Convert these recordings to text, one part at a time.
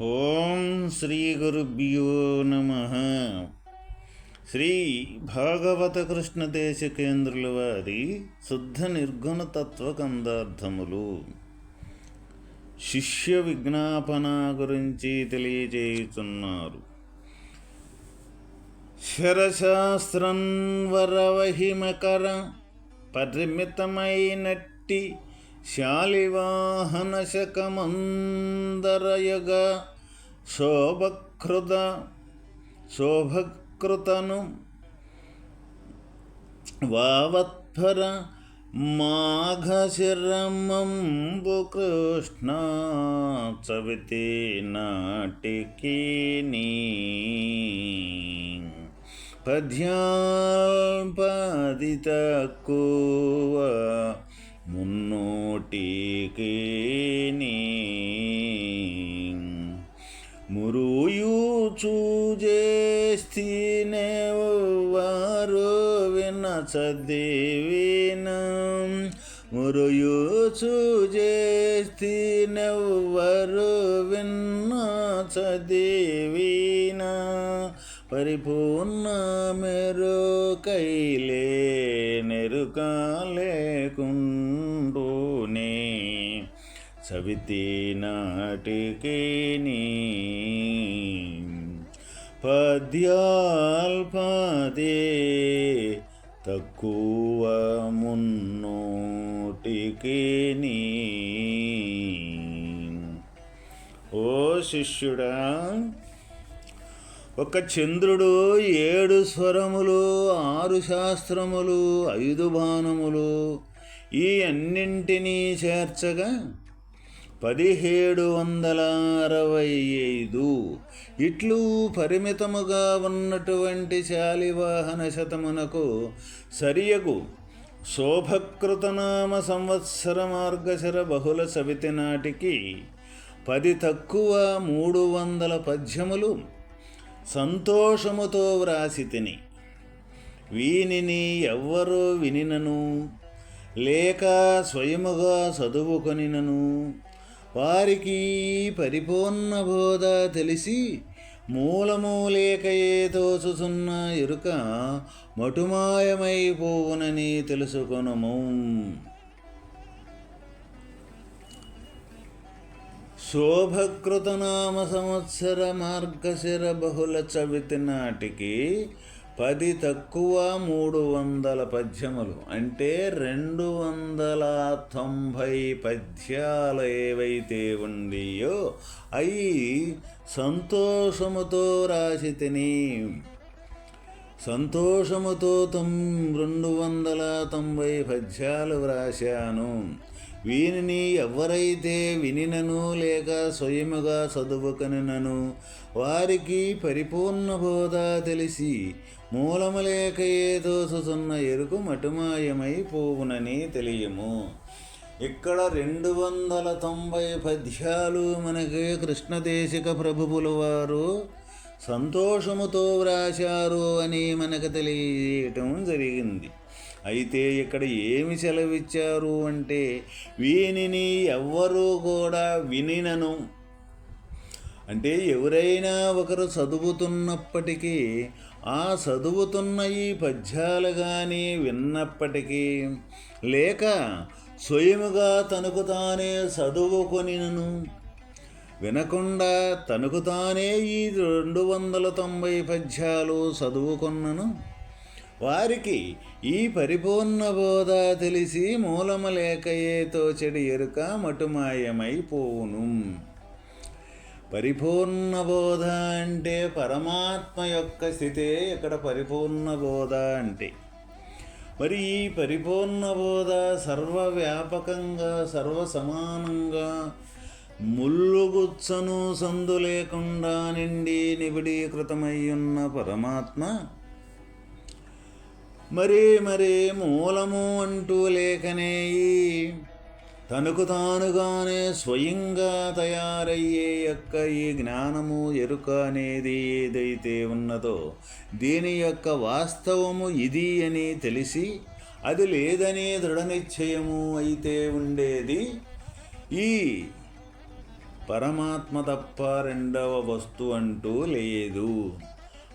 ఓం శ్రీ గురుభ్యో నమ. శ్రీ భాగవత కృష్ణ దేశకేంద్రుల వారి శుద్ధ నిర్గుణ తత్వకందార్థములు. శిష్య విజ్ఞాపన గురించి తెలియజేయుచున్నారు. శరశాస్త్రం వరవహిమకర పరిమితమైనట్టి శాలివాహన శకమందరయగ శోభకృత శోభకృతను వావత్పర మాఘశిరమంబు కృష్ణ చవితి నాటికినీ పద్యాల్పది తక్కువ మున్నోటికి మురుయు వారు విన చదివిన మురుయు చూజేస్తీనెవ్వరు విన్న చదివిన పరిపూర్ణ మెరు కైలే నెరుక లేకుండునే సవితి నీ పద్యాల్పదే తక్కువ మున్నోటికి ఓ శిష్యుడా ఒక చంద్రుడు ఏడు స్వరములు ఆరు శాస్త్రములు ఐదు బాణములు ఈ అన్నింటినీ చేర్చగా పదిహేడు వందల అరవై ఐదు. ఇట్లు పరిమితముగా ఉన్నటువంటి శాలివాహన శతమునకు సరియగు. శోభకృతనామ సంవత్సర మార్గశర బహుళ సవితి నాటికి పది తక్కువ మూడు వందల పద్యములు సంతోషముతో వ్రాసి తిని వీనిని ఎవ్వరూ వినినను లేక స్వయముగా చదువుకొనినను. వారికి పరిపూర్ణ బోధ తెలిసి మూలమూలేకయే తోచుచున్న ఎరుక మటుమాయమైపోవునని తెలుసుకొనము. శోభకృతనామ సంవత్సర మార్గశిర బహుళ చవితి నాటికి పది తక్కువ మూడు వందల పద్యములు. అంటే రెండు వందల తొంభై పద్యాలు ఏవైతే ఉండియో అవి సంతోషముతో రాసి తిని సంతోషముతో తొం రెండు వందల తొంభై పద్యాలు వ్రాశాను. వీనిని ఎవరైతే వినినను లేక స్వయముగా చదువుకనినను వారికి పరిపూర్ణ బోధ తెలిసి మూలము లేక ఏదో సున్న ఎరుకు మటుమాయమై పోవునని తెలియము. ఇక్కడ రెండు వందల తొంభై పద్యాలు మనకి కృష్ణదేశిక ప్రభువుల వారు సంతోషముతో వ్రాశారు అని మనకు తెలియటం జరిగింది. అయితే ఇక్కడ ఏమి సెలవిచ్చారు అంటే వీనిని ఎవ్వరూ కూడా వినినను. అంటే ఎవరైనా ఒకరు చదువుతున్నప్పటికీ ఆ చదువుతున్న ఈ పద్యాలు కానీ విన్నప్పటికీ లేక స్వయముగా తనకు తానే చదువుకొనినను. వినకుండా తనకు తానే ఈ రెండు వందల తొంభై పద్యాలు చదువుకున్నను. వారికి ఈ పరిపూర్ణ బోధ తెలిసి మూలము లేకయే తోచెడి ఎరుక మటుమాయమైపోవును. పరిపూర్ణ బోధ అంటే పరమాత్మ యొక్క స్థితే ఇక్కడ పరిపూర్ణ బోధ అంటే? మరి ఈ పరిపూర్ణ బోధ సర్వవ్యాపకంగా సర్వ సమానంగా ముల్లుగుచ్చను సందు లేకుండా నిండి నిబిడీకృతమయ్యున్న పరమాత్మ మరే మరే మూలము అంటూ లేకనే తనకు తానుగానే స్వయంగా తయారయ్యే యొక్క ఈ జ్ఞానము ఎరుక అనేది ఏదైతే ఉన్నదో దీని యొక్క వాస్తవము ఇది అని తెలిసి అది లేదనే దృఢ నిశ్చయము అయితే ఉండేది. ఈ పరమాత్మ తప్ప రెండవ వస్తు అంటూ లేదు.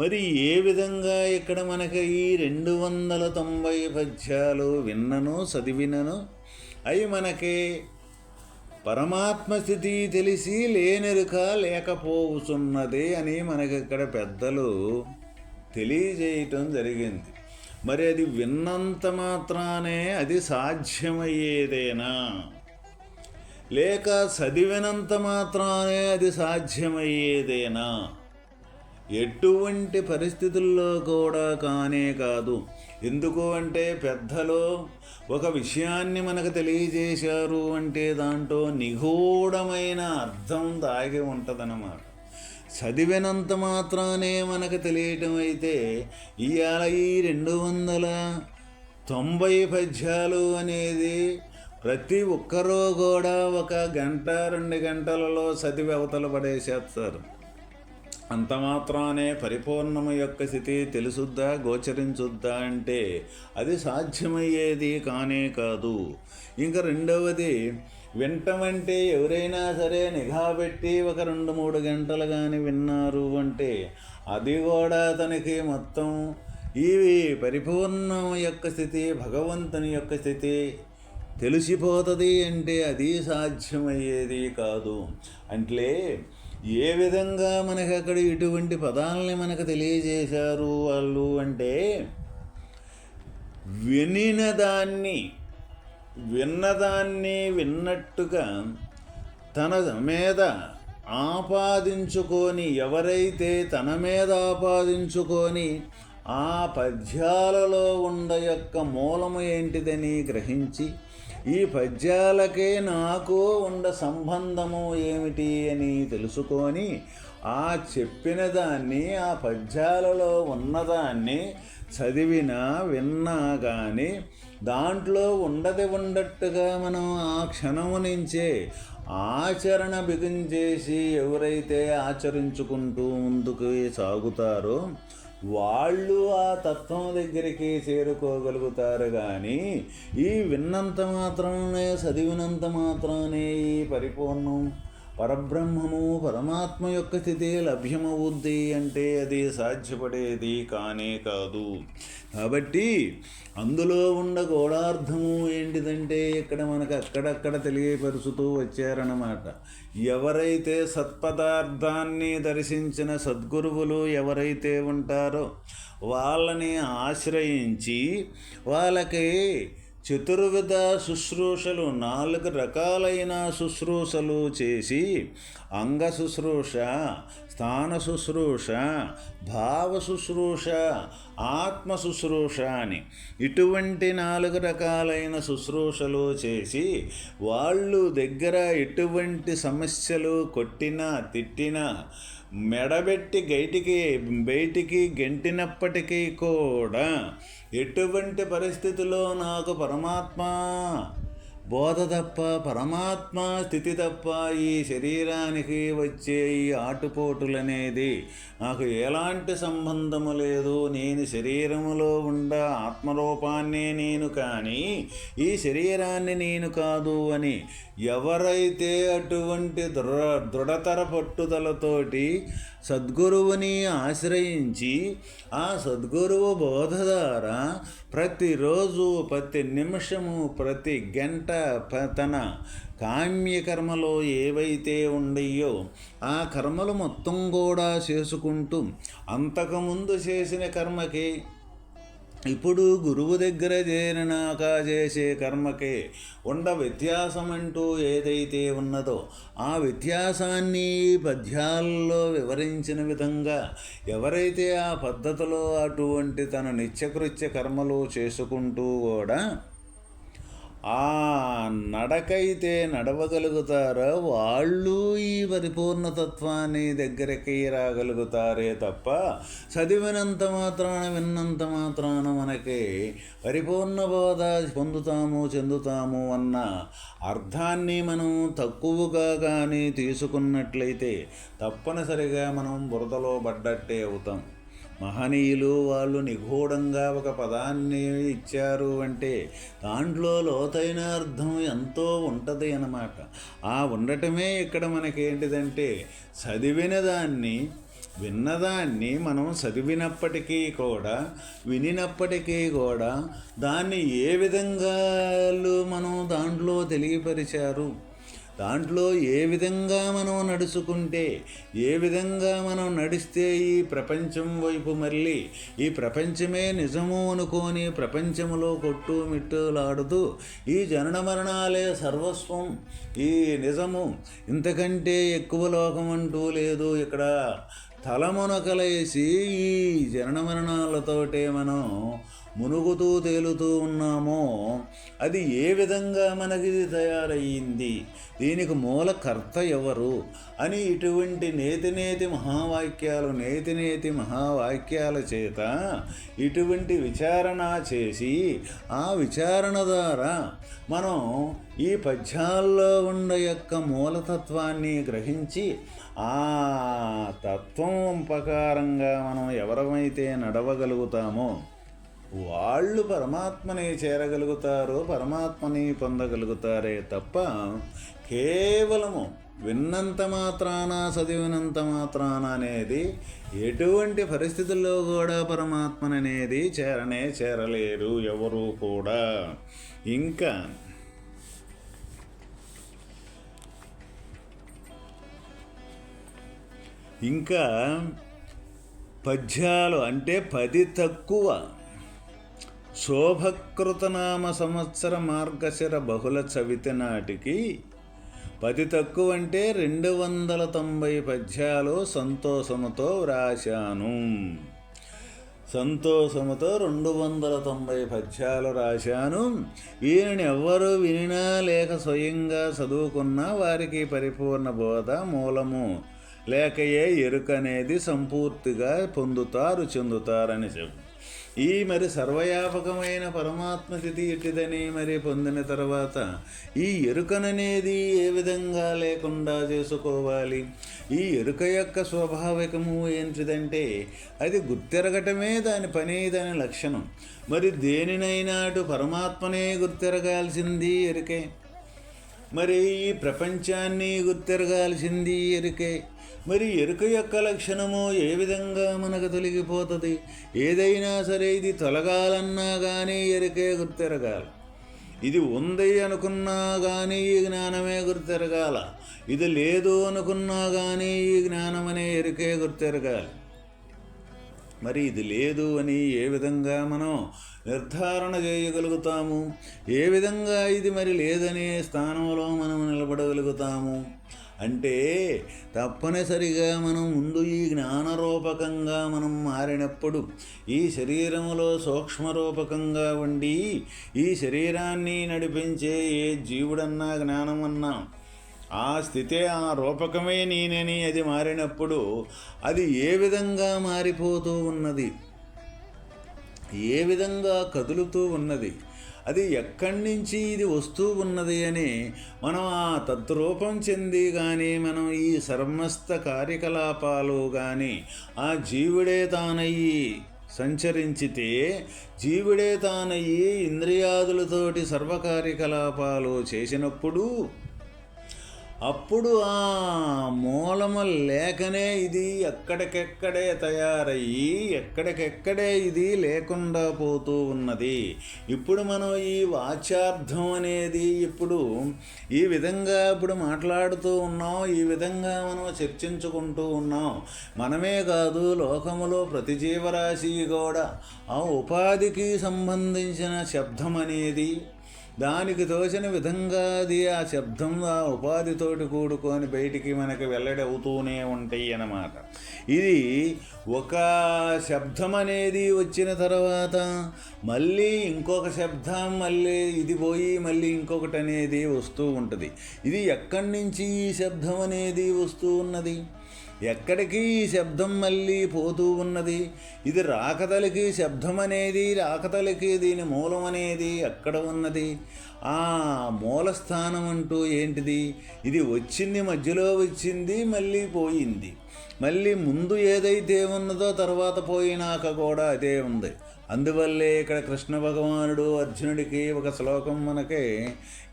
మరి ఏ విధంగా ఇక్కడ మనకి ఈ రెండు వందల తొంభై పద్యాలు విన్నను చదివినను? అవి మనకి పరమాత్మ స్థితి తెలిసి లేనెరుక లేకపోవుచున్నది అని మనకి ఇక్కడ పెద్దలు తెలియజేయటం జరిగింది. మరి అది విన్నంత మాత్రానే అది సాధ్యమయ్యేదేనా? లేక చదివినంత మాత్రానే అది సాధ్యమయ్యేదేనా? ఎటువంటి పరిస్థితుల్లో కూడా కానే కాదు. ఎందుకు అంటే పెద్దలు ఒక విషయాన్ని మనకు తెలియజేశారు అంటే దాంట్లో నిగూఢమైన అర్థం దాగి ఉంటుందన్నమాట. చదివినంత మాత్రానే మనకు తెలియటం అయితే ఇవాళ ఈ రెండు వందల తొంభై పద్యాలు అనేది ప్రతి ఒక్కరూ కూడా ఒక గంట రెండు గంటలలో చదివి అవతల పడేసేస్తారు. అంత మాత్రానే పరిపూర్ణము యొక్క స్థితి తెలుసుద్దా గోచరించుద్దా అంటే అది సాధ్యమయ్యేది కానే కాదు. ఇంకా రెండవది వింటమంటే ఎవరైనా సరే నిఘా పెట్టి ఒక రెండు మూడు గంటలు కానీ విన్నారు అంటే అది కూడా తనకి మొత్తం ఇవి పరిపూర్ణం యొక్క స్థితి భగవంతుని యొక్క స్థితి తెలిసిపోతుంది అంటే అది సాధ్యమయ్యేది కాదు. అంటే ఏ విధంగా మనకి అక్కడ ఇటువంటి పదాలని మనకు తెలియజేశారు వాళ్ళు అంటే వినిన దాన్ని విన్నదాన్ని విన్నట్టుగా తన మీద ఆపాదించుకొని ఎవరైతే తన మీద ఆపాదించుకొని ఆ పద్యాలలో ఉండ యొక్క మూలము ఏంటిదని గ్రహించి ఈ పద్యాలకే నాకు ఉండ సంబంధము ఏమిటి అని తెలుసుకొని ఆ చెప్పిన దాన్ని ఆ పద్యాలలో ఉన్నదాన్ని చదివినా విన్నా కానీ దాంట్లో ఉండది ఉండట్టుగా మనం ఆ క్షణము నుంచే ఆచరణ బిగించేసి ఎవరైతే ఆచరించుకుంటూ ముందుకు సాగుతారో వాళ్ళు ఆ తత్వం దగ్గరికి చేరుకోగలుగుతారు కానీ ఈ విన్నంత మాత్రమే చదివినంత మాత్రమే ఈ పరిపూర్ణం పరబ్రహ్మము పరమాత్మ యొక్క స్థితి లభ్యమవుద్ది అంటే అది సాధ్యపడేది కానే కాదు. కాబట్టి అందులో ఉన్న గోడార్థము ఏంటిదంటే ఇక్కడ మనకు అక్కడక్కడ తెలియపరుచుతూ వచ్చారన్నమాట. ఎవరైతే సత్పదార్థాన్ని దర్శించిన సద్గురువులు ఎవరైతే ఉంటారో వాళ్ళని ఆశ్రయించి వాళ్ళకి చతుర్విధ శుశ్రూషలు నాలుగు రకాలైన శుశ్రూషలు చేసి అంగ శుశ్రూష స్థాన శుశ్రూష భావ శుశ్రూష ఆత్మ శుశ్రూష అని ఇటువంటి నాలుగు రకాలైన శుశ్రూషలు చేసి వాళ్ళు దగ్గర ఎటువంటి సమస్యలు కొట్టినా తిట్టినా మెడబెట్టి గైటికి బయటికి గెంటినప్పటికీ కూడా ఎటువంటి పరిస్థితిలో నాకు పరమాత్మ బోధ తప్ప పరమాత్మ స్థితి తప్ప ఈ శరీరానికి వచ్చే ఈ ఆటుపోటులనేది నాకు ఎలాంటి సంబంధము లేదు. నేను శరీరములో ఉండ ఆత్మరూపాన్నే నేను కానీ ఈ శరీరాన్ని నేను కాదు అని ఎవరైతే అటువంటి దృఢ దృఢతర పట్టుదలతోటి సద్గురువుని ఆశ్రయించి ఆ సద్గురువు బోధ ద్వారా ప్రతిరోజు ప్రతి నిమిషము ప్రతి గంట తన కామ్యకర్మలో ఏవైతే ఉండయో ఆ కర్మలు మొత్తం కూడా చేసుకుంటూ అంతకుముందు చేసిన కర్మకి ఇప్పుడు గురువు దగ్గర చేరినాక చేసే కర్మకే ఉండ వ్యత్యాసం అంటూ ఏదైతే ఉన్నదో ఆ వ్యత్యాసాన్ని పద్యాల్లో వివరించిన విధంగా ఎవరైతే ఆ పద్ధతిలో అటువంటి తన నిత్యకృత్య కర్మలు చేసుకుంటూ కూడా ఆ నడకైతే నడవగలుగుతారో? వాళ్ళు ఈ పరిపూర్ణతత్వాన్ని దగ్గరికి రాగలుగుతారే తప్ప చదివినంత మాత్రాన విన్నంత మాత్రాన మనకి పరిపూర్ణ బోధ పొందుతాము చెందుతాము అన్న అర్థాన్ని మనం తక్కువగా కానీ తీసుకున్నట్లయితే తప్పనిసరిగా మనం బురదలో పడ్డట్టే అవుతాం. మహనీయులు వాళ్ళు నిగూఢంగా ఒక పదాన్ని ఇచ్చారు అంటే దాంట్లో లోతైన అర్థం ఎంతో ఉంటుంది అన్నమాట. ఆ ఉండటమే ఇక్కడ మనకేంటిదంటే చదివిన దాన్ని విన్నదాన్ని మనం చదివినప్పటికీ కూడా వినినప్పటికీ కూడా దాన్ని ఏ విధంగా మనం దాంట్లో తెలియపరిచారు? దాంట్లో ఏ విధంగా మనం నడుచుకుంటే ఏ విధంగా మనం నడిస్తే ఈ ప్రపంచం వైపు మళ్ళీ ఈ ప్రపంచమే నిజము అనుకోని ప్రపంచంలో కొట్టు మిట్టులాడుతూ ఈ జనన మరణాలే సర్వస్వం ఈ నిజము ఇంతకంటే ఎక్కువ లోకం అంటూ లేదు ఇక్కడ. తలమునకలేసి ఈ జనన మరణాలతోటే మనం మునుగుతూ తేలుతూ ఉన్నామో అది ఏ విధంగా మనకి తయారయ్యింది? దీనికి మూలకర్త ఎవరు? అని ఇటువంటి నేతి నేతి మహావాక్యాలు నేతి నేతి మహావాక్యాల చేత ఇటువంటి విచారణ చేసి ఆ విచారణ ద్వారా మనం ఈ పద్యాల్లో ఉండే యొక్క మూలతత్వాన్ని గ్రహించి ఆ తత్వం ప్రకారంగా మనం ఎవరమైతే నడవగలుగుతామో వాళ్ళు పరమాత్మని చేరగలుగుతారో పరమాత్మని పొందగలుగుతారే తప్ప కేవలము విన్నంత మాత్రాన చదివినంత మాత్రాన అనేది ఎటువంటి పరిస్థితుల్లో కూడా పరమాత్మననేది చేరనే చేరలేరు ఎవరు కూడా. ఇంకా ఇంకా పద్యాలు అంటే పది తక్కువ శోభకృతనామ సంవత్సర మార్గశిర బహుళ చవితి నాటికి పది తక్కువ అంటే రెండు వందల తొంభై పద్యాలు సంతోషముతో వ్రాశాను. సంతోషముతో రెండు వందల తొంభై పద్యాలు రాశాను. వీరిని ఎవ్వరూ వినినా లేక స్వయంగా చదువుకున్నా వారికి పరిపూర్ణ బోధ మూలము. లేకయే ఎరుకనేది సంపూర్తిగా పొందుతారు చెందుతారని చెప్పు. ఈ మరి సర్వయాపకమైన పరమాత్మ స్థితి ఎట్టిదని మరి పొందిన తర్వాత ఈ ఎరుకననేది ఏ విధంగా లేకుండా చేసుకోవాలి? ఈ ఎరుక యొక్క స్వాభావికము ఏంటిదంటే అది గుర్తెరగటమే దాని పని దాని లక్షణం. మరి దేనినైనాటు పరమాత్మనే గుర్తెరగాల్సింది ఎరుకే? మరి ఈ ప్రపంచాన్ని గుర్తెరగాల్సింది ఎరుకే? మరి ఎరుక యొక్క లక్షణము ఏ విధంగా మనకు తొలగిపోతుంది? ఏదైనా సరే ఇది తొలగాలన్నా కానీ ఎరుకే గుర్తెరగాలి. ఇది ఉంది అనుకున్నా కానీ ఈ జ్ఞానమే గుర్తెరగాల. ఇది లేదు అనుకున్నా కానీ ఈ జ్ఞానం అనే ఎరుకే గుర్తెరగాలి. మరి ఇది లేదు అని ఏ విధంగా మనం నిర్ధారణ చేయగలుగుతాము? ఏ విధంగా ఇది మరి లేదనే స్థానంలో మనం నిలబడగలుగుతాము? అంటే తప్పనిసరిగా మనం ముందు ఈ జ్ఞానరూపకంగా మనం మారినప్పుడు ఈ శరీరములో సూక్ష్మరూపకంగా ఉండి ఈ శరీరాన్ని నడిపించే ఏ జీవుడన్నా జ్ఞానమన్నా ఆ స్థితే ఆ రూపకమే నేనని అది మారినప్పుడు అది ఏ విధంగా మారిపోతూ ఉన్నది? ఏ విధంగా కదులుతూ ఉన్నది? అది ఎక్కడి నుంచి ఇది వస్తూ ఉన్నది అని మనం ఆ తద్రూపం చెంది కానీ మనం ఈ సర్మస్త కార్యకలాపాలు కానీ ఆ జీవుడే తానయ్యి సంచరించితే జీవుడే తానయ్యి ఇంద్రియాదులతోటి సర్వకార్యకలాపాలు చేసినప్పుడు అప్పుడు ఆ మూలము లేకనే ఇది ఎక్కడికెక్కడే తయారయ్యి ఎక్కడికెక్కడే ఇది లేకుండా పోతూ ఉన్నది. ఇప్పుడు మనం ఈ వాచ్యార్థం అనేది ఇప్పుడు ఈ విధంగా ఇప్పుడు మాట్లాడుతూ ఉన్నాం ఈ విధంగా మనం చర్చించుకుంటూ ఉన్నాం. మనమే కాదు లోకములో ప్రతి జీవరాశి కూడా ఆ ఉపాధికి సంబంధించిన శబ్దం అనేది దానికి తోచిన విధంగా అది ఆ శబ్దం ఆ ఉపాధితోటి కూడుకొని బయటికి మనకి వెల్లడి అవుతూనే ఉంటాయి అన్నమాట. ఇది ఒక శబ్దం అనేది వచ్చిన తర్వాత మళ్ళీ ఇంకొక శబ్దం మళ్ళీ ఇది పోయి మళ్ళీ ఇంకొకటి అనేది వస్తూ ఉంటుంది. ఇది ఎక్కడి నుంచి ఈ శబ్దం అనేది వస్తూ ఉన్నది? ఎక్కడికి ఈ శబ్దం మళ్ళీ పోతూ ఉన్నది? ఇది రాకతలికి శబ్దం అనేది రాకతలికి దీని మూలం అనేది ఎక్కడ ఉన్నది? ఆ మూలస్థానం అంటూ ఏంటిది? ఇది వచ్చింది మధ్యలో వచ్చింది మళ్ళీ పోయింది. మళ్ళీ ముందు ఏదైతే ఉన్నదో తర్వాత పోయినాక కూడా అదే ఉంది. అందువల్లే ఇక్కడ కృష్ణ భగవానుడు అర్జునుడికి ఒక శ్లోకం మనకి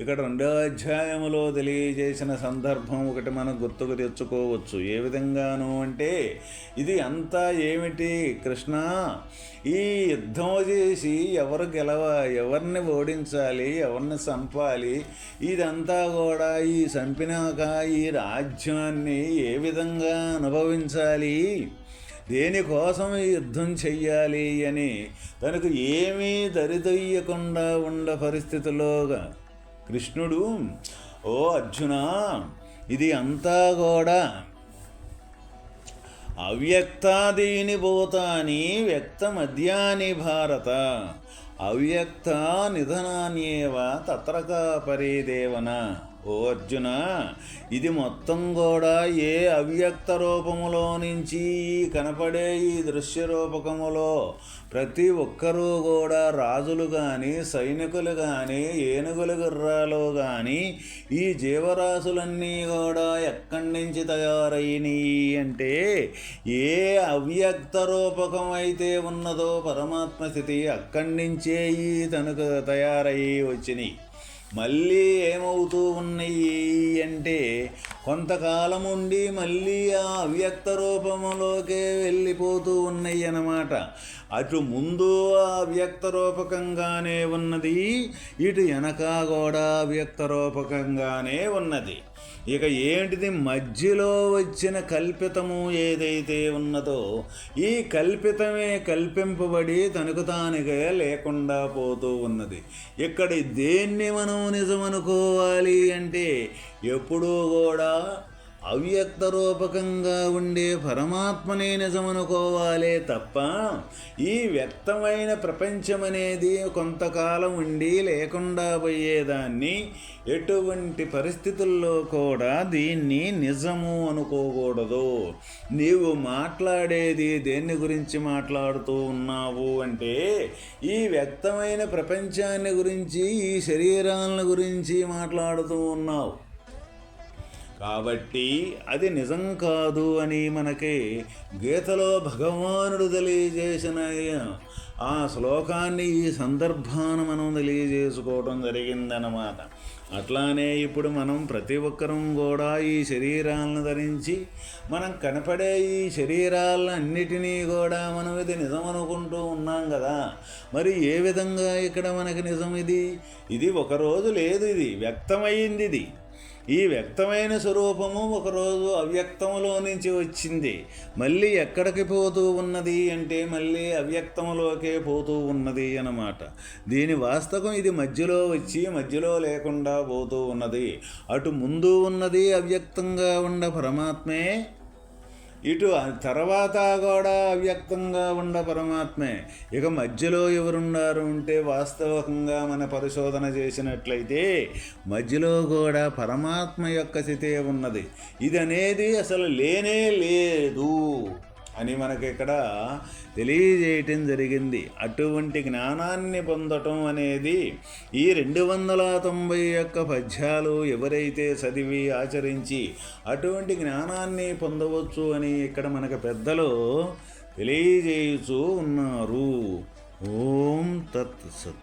ఇక్కడ రెండో అధ్యాయములో తెలియజేసిన సందర్భం ఒకటి మనం గుర్తుకు తెచ్చుకోవచ్చు. ఏ విధంగాను అంటే ఇది అంతా ఏమిటి? కృష్ణ ఈ యుద్ధం చేసి ఎవరు గెలవ ఎవరిని ఓడించాలి ఎవరిని చంపాలి ఇదంతా కూడా ఈ చంపినాక ఈ రాజ్యాన్ని ఏ విధంగా అనుభవించాలి? దేనికోసం యుద్ధం చెయ్యాలి అని తనకు ఏమీ దరిదయ్యకుండా ఉండ పరిస్థితిలోగా కృష్ణుడు ఓ అర్జున ఇది అంతా కూడా అవ్యక్తాదీని భూతాని వ్యక్తమద్యాని భారత. అవ్యక్త నిధనాన్యేవ తత్రకా పరిదేవన ఓ అర్జున ఇది మొత్తం కూడా ఏ అవ్యక్త రూపములో నుంచి కనపడే ఈ దృశ్య రూపకములో ప్రతి ఒక్కరూ కూడా రాజులు కానీ సైనికులు కానీ ఏనుగుల గుర్రాలు కానీ ఈ జీవరాశులన్నీ కూడా ఎక్కడి నుంచి తయారైనవి అంటే ఏ అవ్యక్త రూపకం అయితే ఉన్నదో పరమాత్మ స్థితి అక్కడి నుంచే ఈ తనకు తయారయ్యి వచ్చినాయి. మళ్ళీ ఏమవుతూ ఉన్నాయి అంటే కొంతకాలం ఉండి మళ్ళీ ఆ అవ్యక్త రూపములోకే వెళ్ళిపోతూ ఉన్నాయి అన్నమాట అటు ముందు ఆ అవ్యక్త రూపకంగానే ఉన్నది ఇటు వెనక కూడా అవ్యక్త రూపకంగానే ఉన్నది. ఇక ఏంటిది? మధ్యలో వచ్చిన కల్పితము ఏదైతే ఉన్నదో ఈ కల్పితమే కల్పింపబడి తనకు తానుగా లేకుండా పోతూ ఉన్నది. ఇక్కడ దేన్ని మనం నిజమనుకోవాలి అంటే ఎప్పుడూ కూడా అవ్యక్త రూపకంగా ఉండే పరమాత్మనే నిజమనుకోవాలే తప్ప ఈ వ్యక్తమైన ప్రపంచం అనేది కొంతకాలం ఉండి లేకుండా పోయేదాన్ని ఎటువంటి పరిస్థితుల్లో కూడా దీన్ని నిజము అనుకోకూడదు. నీవు మాట్లాడేది దేన్ని గురించి మాట్లాడుతూ ఉన్నావు అంటే ఈ వ్యక్తమైన ప్రపంచాన్ని గురించి ఈ శరీరాలను గురించి మాట్లాడుతూ ఉన్నావు. కాబట్టి అది నిజం కాదు అని మనకి గీతలో భగవానుడు తెలియజేసిన ఆ శ్లోకాన్ని ఈ సందర్భాన మనం తెలియజేసుకోవడం జరిగిందనమాట అట్లానే ఇప్పుడు మనం ప్రతి ఒక్కరం కూడా ఈ శరీరాలను ధరించి మనం కనపడే ఈ శరీరాలన్నిటినీ కూడా మనం ఇది నిజం అనుకుంటూ ఉన్నాం కదా. మరి ఏ విధంగా ఇక్కడ మనకి నిజం ఇది? ఇది ఒకరోజు లేదు ఇది వ్యక్తమైంది ఇది. ఈ వ్యక్తమైన స్వరూపము ఒకరోజు అవ్యక్తములో నుంచి వచ్చింది. మళ్ళీ ఎక్కడికి పోతూ ఉన్నది అంటే మళ్ళీ అవ్యక్తములోకే పోతూ ఉన్నది అన్నమాట. దీని వాస్తవం ఇది మధ్యలో వచ్చి మధ్యలో లేకుండా పోతూ ఉన్నది. అటు ముందు ఉన్నది అవ్యక్తంగా ఉన్న పరమాత్మే ఇటు తర్వాత కూడా అవ్యక్తంగా ఉన్న పరమాత్మే. ఇక మధ్యలో ఎవరున్నారు అంటే వాస్తవకంగా మన పరిశోధన చేసినట్లయితే మధ్యలో కూడా పరమాత్మ యొక్క స్థితే ఉన్నది. ఇది అనేది అసలు లేనే లేదు. అని మనకి ఇక్కడ తెలియజేయటం జరిగింది. అటువంటి జ్ఞానాన్ని పొందటం అనేది ఈ రెండు వందల తొంభై యొక్క పద్యాలు ఎవరైతే చదివి ఆచరించి అటువంటి జ్ఞానాన్ని పొందవచ్చు అని ఇక్కడ మనకు పెద్దలు తెలియజేయుచూ ఉన్నారు. ఓం తత్ సత్.